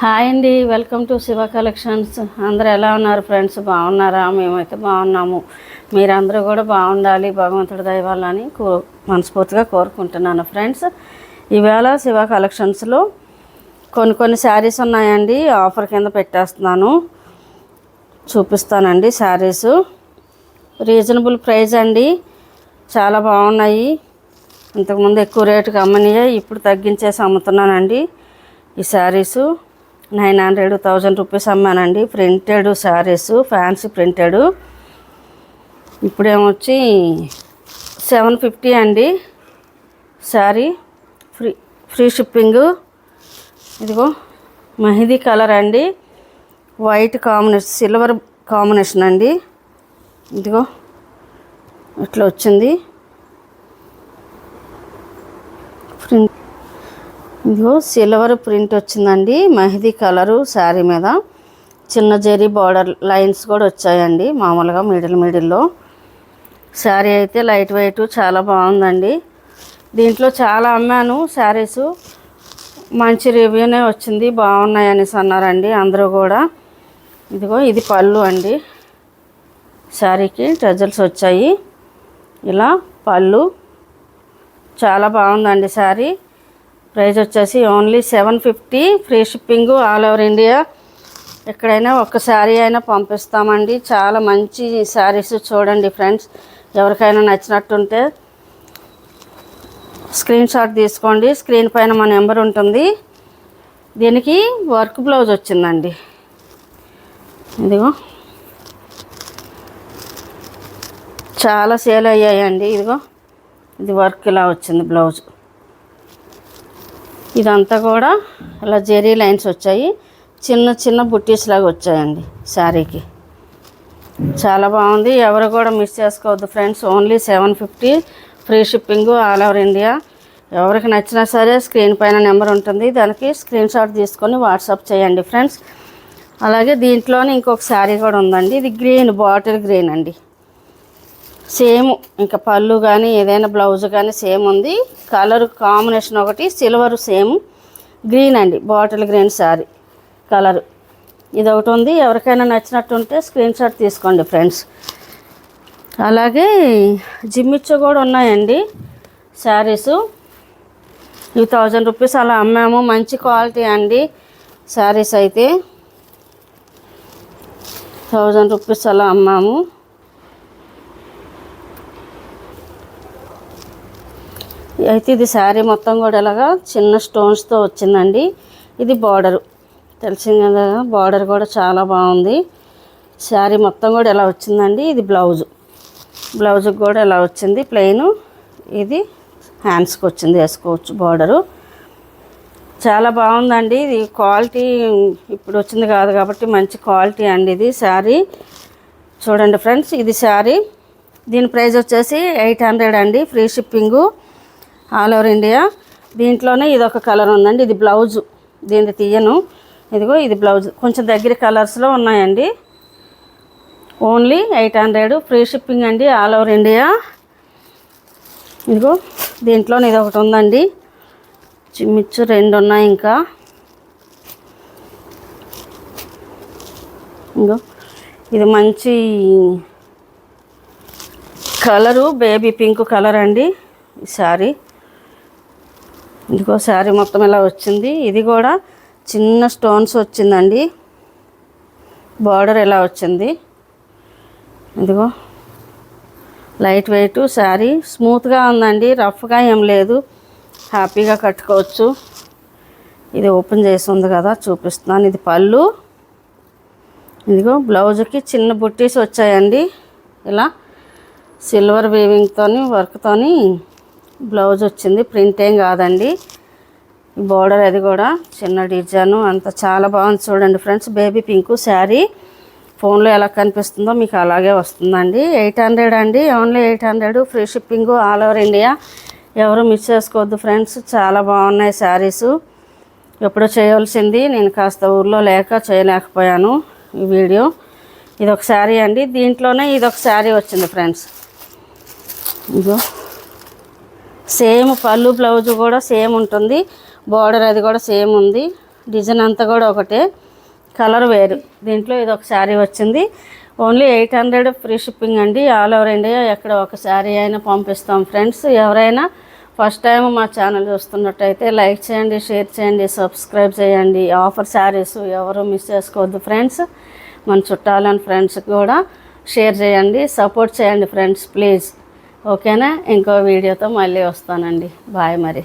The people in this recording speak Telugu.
హాయ్ అండి వెల్కమ్ టు శివ కలెక్షన్స్. అందరూ ఎలా ఉన్నారు ఫ్రెండ్స్? బాగున్నారా? మేమైతే బాగున్నాము. మీరందరూ కూడా బాగుండాలి భగవంతుడి దయవాలని కో మనస్ఫూర్తిగా కోరుకుంటున్నాను ఫ్రెండ్స్. ఈవేళ శివ కలెక్షన్స్లో కొన్ని కొన్ని శారీస్ ఉన్నాయండి. ఆఫర్ కింద పెట్టేస్తున్నాను. చూపిస్తానండి శారీస్. రీజనబుల్ ప్రైస్ అండి. చాలా బాగున్నాయి. ఇంతకుముందు ఎక్కువ రేటుకి అమ్మనియే ఇప్పుడు తగ్గించేసి అమ్ముతున్నానండి ఈ saris. Nine hundred thousand rupees అమ్మానండి. Printed saris fancy printed. ఇప్పుడేమొచ్చి seven fifty అండి. Sari free free shipping. ఇదిగో మెహందీ కలర్ అండి. వైట్ కాంబినేషన్ సిల్వర్ కాంబినేషన్ అండి. ఇదిగో ఇట్లా వచ్చింది? ఇదిగో సిల్వర్ ప్రింట్ వచ్చిందండి. మెహదీ కలరు శారీ మీద. చిన్న జెరీ బార్డర్ లైన్స్ కూడా వచ్చాయండి మామూలుగా మిడిల్ మిడిల్లో. శారీ అయితే లైట్ వెయిట్ చాలా బాగుందండి. దీంట్లో చాలా అమ్మాను శారీస్. మంచి రివ్యూనే వచ్చింది. బాగున్నాయి అనేసి అన్నారండి అందరూ కూడా. ఇదిగో ఇది పళ్ళు అండి. శారీకి టజల్స్ వచ్చాయి. ఇలా పళ్ళు. చాలా బాగుందండి శారీ. ప్రైస్ వచ్చేసి only seven fifty free shipping all over India. ఎక్కడైనా ఒక్క శారీ అయినా పంపిస్తామండి. చాలా మంచి శారీస్ చూడండి ఫ్రెండ్స్. ఎవరికైనా నచ్చినట్టుంటే స్క్రీన్ షాట్ తీసుకోండి. స్క్రీన్ పైన మా నెంబర్ ఉంటుంది. దీనికి వర్క్ బ్లౌజ్ వచ్చిందండి. ఇదిగో. చాలా సేల్ అయ్యాయండి. ఇదిగో. ఇది వర్క్ ఇలా వచ్చింది బ్లౌజ్. ఇదంతా కూడా ఇలా జెరీ లైన్స్ వచ్చాయి. చిన్న చిన్న బుట్టీస్ లాగా వచ్చాయండి శారీకి. చాలా బాగుంది. ఎవరు కూడా మిస్ చేసుకోవద్దు friends. Only seven fifty. Free shipping all over India. ఎవరికి నచ్చినా సరే స్క్రీన్ పైన నెంబర్ ఉంటుంది. దానికి స్క్రీన్ షాట్ తీసుకొని వాట్సాప్ చేయండి ఫ్రెండ్స్. అలాగే దీంట్లోనే ఇంకొక శారీ కూడా ఉందండి. ఇది గ్రీన్ బాటిల్ గ్రీన్ అండి. సేమ్ ఇంకా పళ్ళు కానీ ఏదైనా బ్లౌజ్ కానీ సేమ్ ఉంది. కలర్ కాంబినేషన్ ఒకటి సిల్వర్ సేమ్. గ్రీన్ అండి బాటిల్ గ్రీన్ శారీ కలర్ ఇది ఒకటి ఉంది. ఎవరికైనా నచ్చినట్టు ఉంటే స్క్రీన్ షాట్ తీసుకోండి ఫ్రెండ్స్ అలాగే జిమ్మిచ్చు కూడా ఉన్నాయండి శారీస్ ఇవి థౌజండ్ రూపీస్ అలా అమ్మాము. మంచి క్వాలిటీ అండి శారీస్ అయితే. థౌజండ్ రూపీస్ అలా అమ్మాము. అయితే ఇది శారీ మొత్తం కూడా ఇలాగా చిన్న స్టోన్స్తో వచ్చిందండి. ఇది బార్డర్ తెలిసింది కదా బార్డర్ కూడా చాలా బాగుంది. శారీ మొత్తం కూడా ఎలా వచ్చిందండి. ఇది బ్లౌజు బ్లౌజ్కి కూడా ఎలా వచ్చింది. ప్లెయిన్ ఇది హ్యాండ్స్కి వచ్చింది వేసుకోవచ్చు బార్డరు చాలా బాగుందండి. ఇది క్వాలిటీ ఇప్పుడు వచ్చింది కాదు కాబట్టి మంచి క్వాలిటీ అండి ఇది శారీ. చూడండి ఫ్రెండ్స్ ఇది శారీ. దీని ప్రైస్ వచ్చేసి ఎయిట్ హండ్రెడ్ అండి free shipping. All over India. దీంట్లోనే ఇది ఒక కలర్ ఉందండి. ఇది బ్లౌజు. దీన్ని తీయను. ఇదిగో ఇది బ్లౌజ్. కొంచెం దగ్గర కలర్స్లో ఉన్నాయండి. Only eight hundred. Free shipping అండి ఆల్ ఓవర్ ఇండియా. ఇదిగో దీంట్లోనే ఇది ఒకటి ఉందండి. చిమ్మిచ్చు రెండు ఉన్నాయి ఇంకా. ఇదిగో ఇది మంచి కలరు. బేబీ పింక్ కలర్ అండి ఈ శారీ ఇదిగో శారీ మొత్తం ఇలా వచ్చింది? ఇది కూడా చిన్న స్టోన్స్ వచ్చిందండి. బార్డర్ ఇలా వచ్చింది? ఇదిగో. Light weight sari. స్మూత్గా ఉందండి. రఫ్గా ఏం లేదు. హ్యాపీగా కట్టుకోవచ్చు. ఇది ఓపెన్ చేసి ఉంది కదా చూపిస్తున్నాను. ఇది పళ్ళు. ఇదిగో బ్లౌజ్కి చిన్న బుట్టీస్ వచ్చాయండి. ఇలా సిల్వర్ వీవింగ్తో వర్క్తోని బ్లౌజ్ వచ్చింది. ప్రింట్ ఏం కాదండి. బోర్డర్ అది కూడా చిన్న డిజైను అంత చాలా బాగుంది చూడండి ఫ్రెండ్స్. Baby pink sari. ఫోన్లో ఎలా కనిపిస్తుందో మీకు అలాగే వస్తుందండి. ఎయిట్ హండ్రెడ్ అండి. Only eight hundred. Free shipping all over India. ఎవరు మిస్ చేసుకోవద్దు ఫ్రెండ్స్. చాలా బాగున్నాయి శారీస్. ఎప్పుడో చేయవలసింది. నేను కాస్త ఊర్లో లేక చేయలేకపోయాను ఈ వీడియో. ఇది ఒక శారీ అండి. దీంట్లోనే ఇది ఒక శారీ వచ్చింది ఫ్రెండ్స్. ఇదో సేమ్ పళ్ళు బ్లౌజ్ కూడా సేమ్ ఉంటుంది. బార్డర్ అది కూడా సేమ్ ఉంది. డిజైన్ అంతా కూడా ఒకటే. కలర్ వేరు. దీంట్లో ఇది ఒక శారీ వచ్చింది. Only eight hundred free shipping అండి. ఆల్ ఓవర్ ఇండియా ఎక్కడ ఒక శారీ అయినా పంపిస్తాం ఫ్రెండ్స్. ఎవరైనా ఫస్ట్ టైం మా ఛానల్ చూస్తున్నట్టయితే లైక్ చేయండి షేర్ చేయండి సబ్స్క్రైబ్ చేయండి. ఆఫర్ శారీస్ ఎవరు మిస్ చేసుకోవద్దు ఫ్రెండ్స్. మన చుట్టాలని ఫ్రెండ్స్కి కూడా షేర్ చేయండి. సపోర్ట్ చేయండి ఫ్రెండ్స్ ప్లీజ్. ఓకేనా? ఇంకో వీడియోతో మళ్ళీ వస్తానండి. బాయ్ మరి.